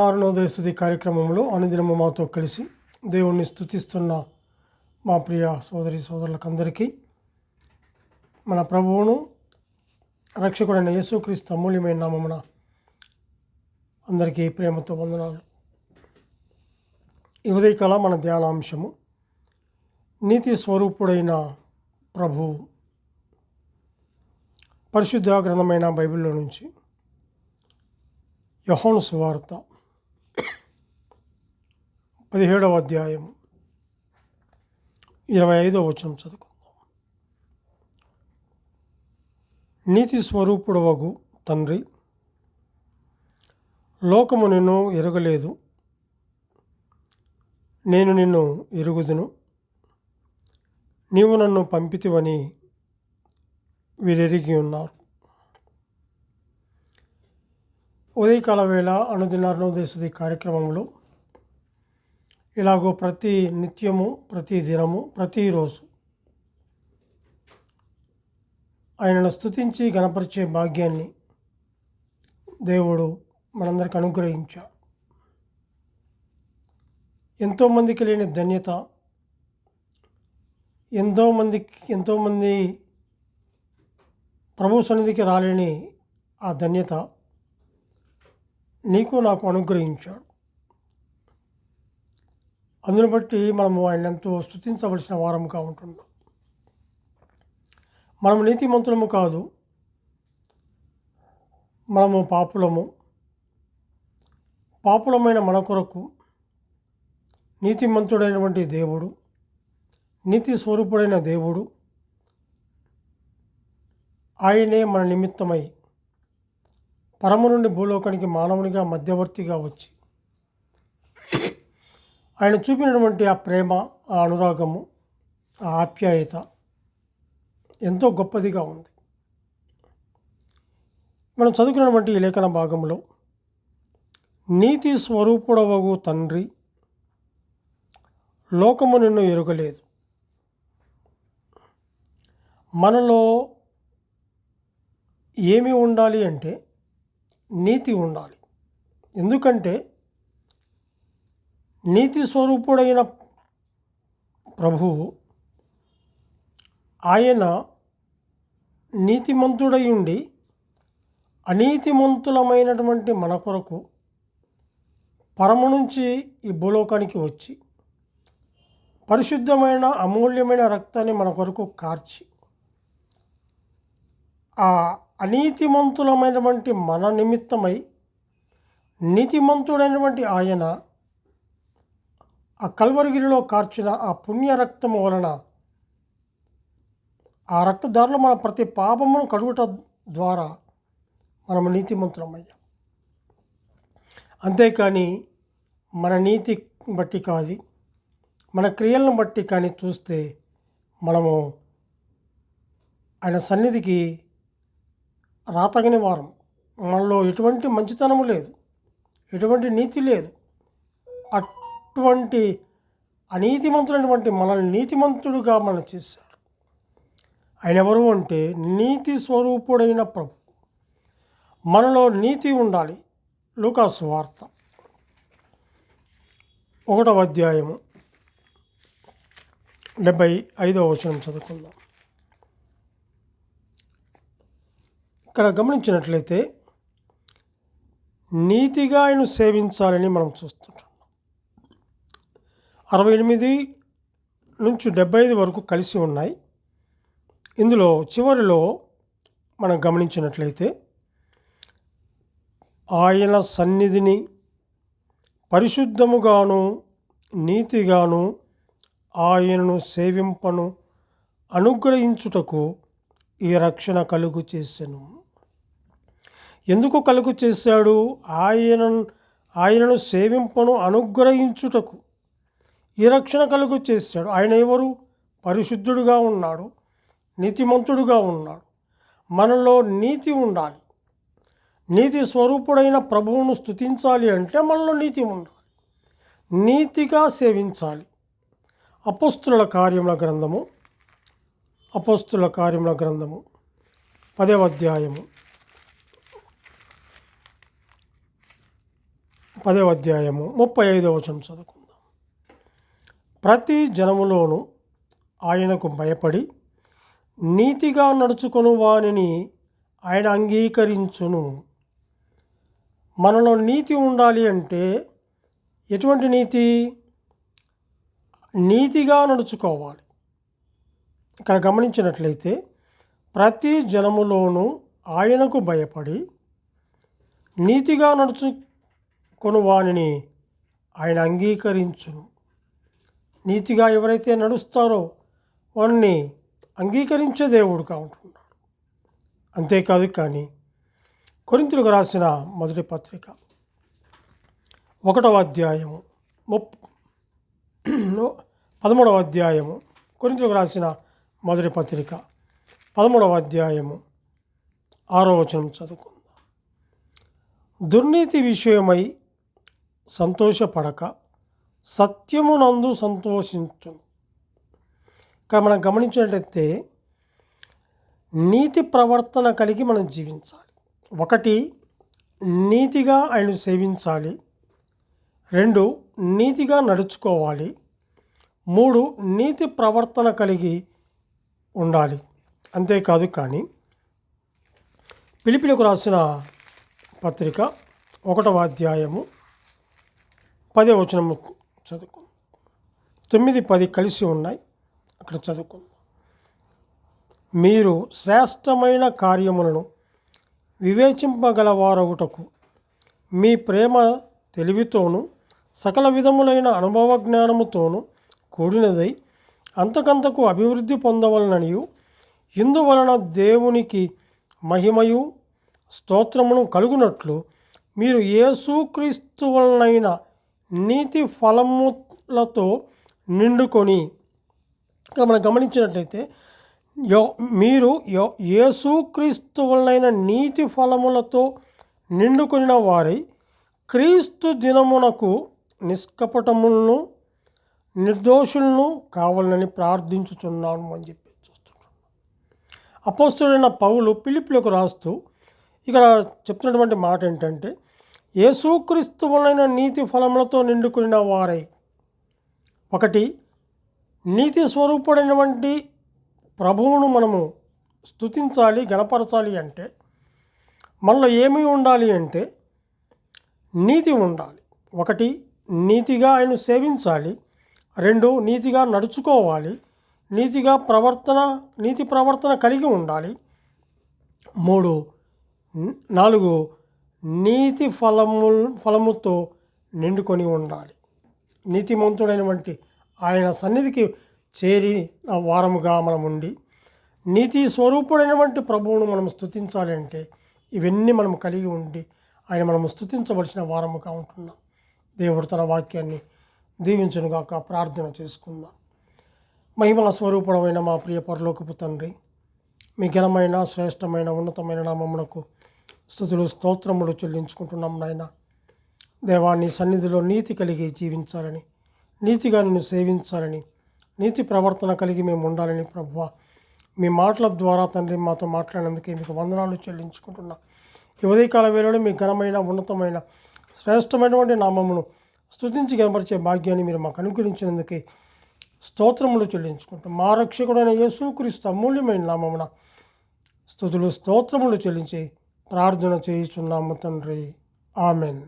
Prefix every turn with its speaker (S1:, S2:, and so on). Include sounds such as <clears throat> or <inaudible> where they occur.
S1: అనుదిన స్థుతి కార్యక్రమంలో అనుదినము మాతో కలిసి దేవుణ్ణి స్థుతిస్తున్న మా ప్రియ సోదరి సోదరులకందరికీ మన ప్రభువును రక్షకుడైన యేసుక్రీస్తు అమూల్యమైన నామమున అందరికీ ప్రేమతో వందనాలు. ఈ ఉదయకాల మన ధ్యానాంశము నీతి స్వరూపుడైన ప్రభు పరిశుద్ధ గ్రంథమైన బైబిల్లో నుంచి యహోను సువార్త పదిహేడవ అధ్యాయం ఇరవై ఐదవ వచనం చదువుకుందాం. నీతి స్వరూపుడవగు తండ్రి లోకము నిన్ను ఎరగలేదు. నేను నిన్ను ఎరుగుదును. నీవు నన్ను పంపితివని వీరెరిగి ఉన్నారు. ఉదయకాల వేళ అనుదిన అరుణోదయస్తుది కార్యక్రమంలో ఇలాగో ప్రతి నిత్యము ప్రతి దినము ప్రతిరోజు ఆయనను స్థుతించి గణపరిచే భాగ్యాన్ని దేవుడు మనందరికి అనుగ్రహించా ఎంతోమందికి లేని ధన్యత ఎంతోమందికి ఎంతోమంది ప్రభు సన్నిధికి రాలేని ఆ ధన్యత నీకు నాకు అనుగ్రహించాడు. అందును బట్టి మనము ఆయన ఎంతో స్థుతించవలసిన వారముగా ఉంటున్నాం. మనము నీతిమంతులము కాదు. మనము పాపులము. పాపులమైన మన కొరకు నీతిమంతుడైనటువంటి దేవుడు నీతి స్వరూపుడైన దేవుడు ఆయనే మన నిమిత్తమై పరము నుండి భూలోకానికి మానవునిగా మధ్యవర్తిగా వచ్చి ఆయన చూపినటువంటి ఆ ప్రేమ ఆ అనురాగము ఆ ఆప్యాయత ఎంతో గొప్పదిగా ఉంది. మనం చదువుకున్నటువంటి ఈ లేఖన భాగంలో నీతి స్వరూపుడవగు తండ్రి లోకము నిన్ను ఎరుగలేదు. మనలో ఏమి ఉండాలి అంటే నీతి ఉండాలి. ఎందుకంటే నీతి స్వరూపుడైన ప్రభువు ఆయన నీతిమంతుడై ఉండి అనీతిమంతులమైనటువంటి మన కొరకు పరము నుంచి ఈ భూలోకానికి వచ్చి పరిశుద్ధమైన అమూల్యమైన రక్తాన్ని మన కొరకు కార్చి ఆ అనీతిమంతులమైనటువంటి మన నిమిత్తమై నీతిమంతుడైనటువంటి ఆయన ఆ కల్వరిగిరిలో కార్చిన ఆ పుణ్య రక్తము వలన ఆ రక్తదారులు మన ప్రతి పాపమును కడుగుట ద్వారా మనము నీతిమంతులమయ్యాం. అంతేకాని మన నీతి బట్టి కాదు మన క్రియలను బట్టి కానీ చూస్తే మనము ఆయన సన్నిధికి రాతగని వారం. మనలో ఎటువంటి మంచితనము లేదు ఎటువంటి నీతి లేదు. అటువంటి అనీతిమంతుడైనటువంటి మనల్ని నీతిమంతుడుగా మనం చేశాడు ఆయన ఎవరు అంటే నీతి స్వరూపుడైన ప్రభు. మనలో నీతి ఉండాలి. లూకాసు వార్త. ఒకటవ అధ్యాయము. డెబ్బై ఐదవ వచనం చదువుకుందాం. ఇక్కడ గమనించినట్లయితే నీతిగా ఆయన సేవించాలని మనం చూస్తుంటాం. అరవై ఎనిమిది నుంచి డెబ్బై ఐదు వరకు కలిసి ఉన్నాయి. ఇందులో చివరిలో మనం గమనించినట్లయితే ఆయన సన్నిధిని పరిశుద్ధముగాను నీతిగాను ఆయనను సేవింపను అనుగ్రహించుటకు ఈ రక్షణ కలుగు చేశాను ఎందుకు కలుగు చేశాడు? ఆయన ఆయనను సేవింపను అనుగ్రహించుటకు. ఈ రక్షణ కలుగు చేశాడు. ఆయన ఎవరు? పరిశుద్ధుడుగా ఉన్నాడు నీతిమంతుడుగా ఉన్నాడు. మనలో నీతి ఉండాలి. నీతి స్వరూపుడైన ప్రభువును స్తుతించాలి అంటే మనలో నీతి ఉండాలి. నీతిగా సేవించాలి. అపస్తుల కార్యముల గ్రంథము అపస్తుల కార్యముల గ్రంథము పదవ అధ్యాయము పదవ అధ్యాయము ముప్పై ఐదవ వచనం చదువు ప్రతి జనములోనూ ఆయనకు భయపడి నీతిగా నడుచుకొను వానిని ఆయన అంగీకరించును. మనలో నీతి ఉండాలి అంటే ఎటువంటి నీతి? నీతిగా నడుచుకోవాలి. ఇక్కడ గమనించినట్లయితే ప్రతి జనములోనూ ఆయనకు భయపడి నీతిగా నడుచుకొను వానిని ఆయన అంగీకరించును. నీతిగా ఎవరైతే నడుస్తారో వారిని అంగీకరించే దేవుడుగా ఉంటున్నాడు. అంతేకాదు కానీ కొరింతలకు రాసిన మొదటి పత్రిక ఒకటవ అధ్యాయము ముప్ <clears throat> పదమూడవ అధ్యాయము కొరింతలకు రాసిన మొదటి పత్రిక పదమూడవ అధ్యాయము ఆరో వచనం చదువుకుందాం. దుర్నీతి విషయమై సంతోషపడక సత్యమునందు సంతోషించు. ఇక్కడ మనం గమనించినట్లయితే నీతి ప్రవర్తన కలిగి మనం జీవించాలి. ఒకటి నీతిగా ఆయన సేవించాలి. రెండు నీతిగా నడుచుకోవాలి. మూడు నీతి ప్రవర్తన కలిగి ఉండాలి. అంతేకాదు కానీ పిలిపిలకు రాసిన పత్రిక ఒకటవ అధ్యాయము పదే వచనము చదువుకుందాం. తొమ్మిది పది కలిసి ఉన్నాయి. అక్కడ చదువుకుందాం. మీరు శ్రేష్టమైన కార్యములను వివేచింపగలవారవుటకు మీ ప్రేమ తెలివితోనూ సకల విధములైన అనుభవ జ్ఞానముతోనూ కూడినదై అంతకంతకు అభివృద్ధి పొందవలననియు ఇందువలన దేవునికి మహిమయు స్తోత్రమును కలుగునట్లు మీరు యేసుక్రీస్తు వలనైన నీతి ఫలములతో నిండుకొని ఇక్కడ మనం గమనించినట్లయితే యో మీరు యో యేసుక్రీస్తు నీతి ఫలములతో నిండుకొనిన వారై క్రీస్తు దినమునకు నిష్కపటములను నిర్దోషులను కావాలని ప్రార్థించుచున్నాను అని చెప్పి చూస్తున్నాను అపోస్తుడైన పౌలు పిలిపిలకు రాస్తూ ఇక్కడ చెప్తున్నటువంటి మాట ఏంటంటే యేసుక్రీస్తువులైన నీతి ఫలములతో నిండుకున్న వారై. ఒకటి నీతి స్వరూపుడైనటువంటి ప్రభువును మనము స్తుతించాలి గణపరచాలి అంటే మనలో ఏమి ఉండాలి అంటే నీతి ఉండాలి. ఒకటి నీతిగా ఆయన సేవించాలి. రెండు నీతిగా నడుచుకోవాలి. నీతిగా ప్రవర్తన నీతి ప్రవర్తన కలిగి ఉండాలి. మూడు నాలుగు నీతి ఫలము ఫలముతో నిండుకొని ఉండాలి. నీతిమంతుడైనటువంటి ఆయన సన్నిధికి చేరి వారముగా మనం ఉండి నీతి స్వరూపుడైనటువంటి ప్రభువును మనం స్థుతించాలి అంటే ఇవన్నీ మనం కలిగి ఉండి ఆయన మనము స్థుతించవలసిన వారముగా ఉంటున్నాం. దేవుడు తన వాక్యాన్ని దీవించునుగాక ప్రార్థన చేసుకుందాం. మహిమల స్వరూపమైన మా ప్రియ పరలోకపు తండ్రి మీ ఘనమైన శ్రేష్టమైన ఉన్నతమైన నామమునకు స్థుతులు స్తోత్రములు చెల్లించుకుంటున్నాం నాయన. దేవా నీ సన్నిధిలో నీతి కలిగి జీవించాలని నీతిగా నిన్ను సేవించాలని నీతి ప్రవర్తన కలిగి మేము ఉండాలని ప్రభువ. మీ మాటల ద్వారా తండ్రి మాతో మాట్లాడినందుకే మీకు వందనాలు చెల్లించుకుంటున్నా. ఈ ఉదయకాల వేళలో మీ ఘనమైన ఉన్నతమైన శ్రేష్టమైనటువంటి నామమును స్థుతించి కనపరిచే భాగ్యాన్ని మీరు మాకు అనుగ్రహించినందుకే స్తోత్రములు చెల్లించుకుంటాం మా రక్షకుడైన యేసుక్రీస్తు అమూల్యమైన నామమున స్థుతులు స్తోత్రములు చెల్లించి ప్రార్థన చేయుచున్నాము తండ్రి. ఆమెన్.